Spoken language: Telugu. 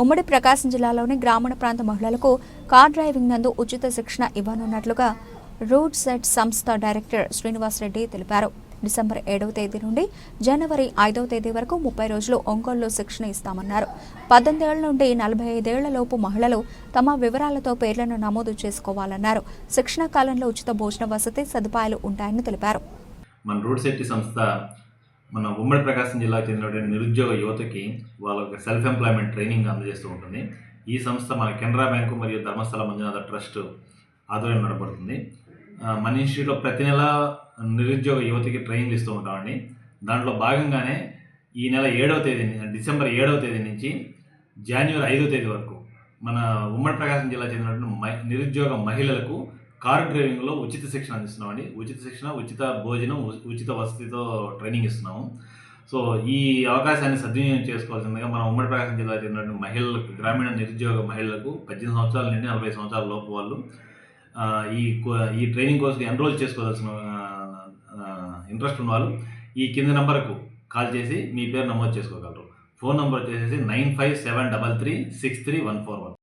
ఉమ్మడి ప్రకాశం జిల్లాలోని గ్రామీణ ప్రాంత మహిళలకు కార్ డ్రైవింగ్ నందు ఉచిత శిక్షణ ఇవ్వనున్నట్లుగా రోడ్ సెట్ సంస్థ డైరెక్టర్ శ్రీనివాసరెడ్డి తెలిపారు. డిసెంబర్ ఏడవ తేదీ నుండి జనవరి ఐదవ తేదీ వరకు ముప్పై రోజులు ఒంగోలులో శిక్షణ ఇస్తామన్నారు. పద్దెనిమిది ఏళ్ళ నుండి నలభై ఐదేళ్ళలోపు మహిళలు తమ వివరాలతో పేర్లను నమోదు చేసుకోవాలన్నారు. శిక్షణ కాలంలో ఉచిత భోజన వసతి సదుపాయాలు ఉంటాయని తెలిపారు. మన రోడ్ సేఫ్టీ సంస్థ మన ఉమ్మడి ప్రకాశం జిల్లాకు చెందినటువంటి నిరుద్యోగ యువతకి వాళ్ళకి సెల్ఫ్ ఎంప్లాయ్మెంట్ ట్రైనింగ్ అందజేస్తూ ఉంటుంది. ఈ సంస్థ మన కెనరా బ్యాంకు మరియు ధర్మస్థల మంజునాథ ట్రస్ట్ ఆధ్వర్యం నడపడుతుంది మన ఇన్స్టిట్యూట్లో ప్రతి నెల నిరుద్యోగ యువతకి ట్రైనింగ్ ఇస్తూ ఉంటామండి. దాంట్లో భాగంగానే ఈ నెల ఏడవ తేదీ డిసెంబర్ ఏడవ తేదీ నుంచి జనవరి ఐదవ తేదీ వరకు మన ఉమ్మడి ప్రకాశం జిల్లా చెందినటువంటి మహి- నిరుద్యోగ మహిళలకు కారు డ్రైవింగ్లో ఉచిత శిక్షణ అందిస్తున్నామండి. ఉచిత శిక్షణ ఉచిత భోజనం ఉచిత వసతితో ట్రైనింగ్ ఇస్తున్నాము. సో ఈ అవకాశాన్ని సద్వినియోగం చేసుకోవాల్సిందిగా మన ఉమ్మడి ప్రకాశం జిల్లా చెందినటువంటి మహిళలకు గ్రామీణ నిరుద్యోగ మహిళలకు పద్దెనిమిది సంవత్సరాల నుండి నలభై సంవత్సరాల లోపు వాళ్ళు ఈ కో- ఈ ట్రైనింగ్ కోర్సుకి ఎన్రోల్ చేసుకోవాల్సిన ఇంట్రెస్ట్ ఉన్న వాళ్ళు ఈ కింద నెంబర్కు కాల్ చేసి మీ పేరు నమోదు చేసుకోగలరు. ఫోన్ నెంబర్ వచ్చేసి nine five seven double three six three one four one.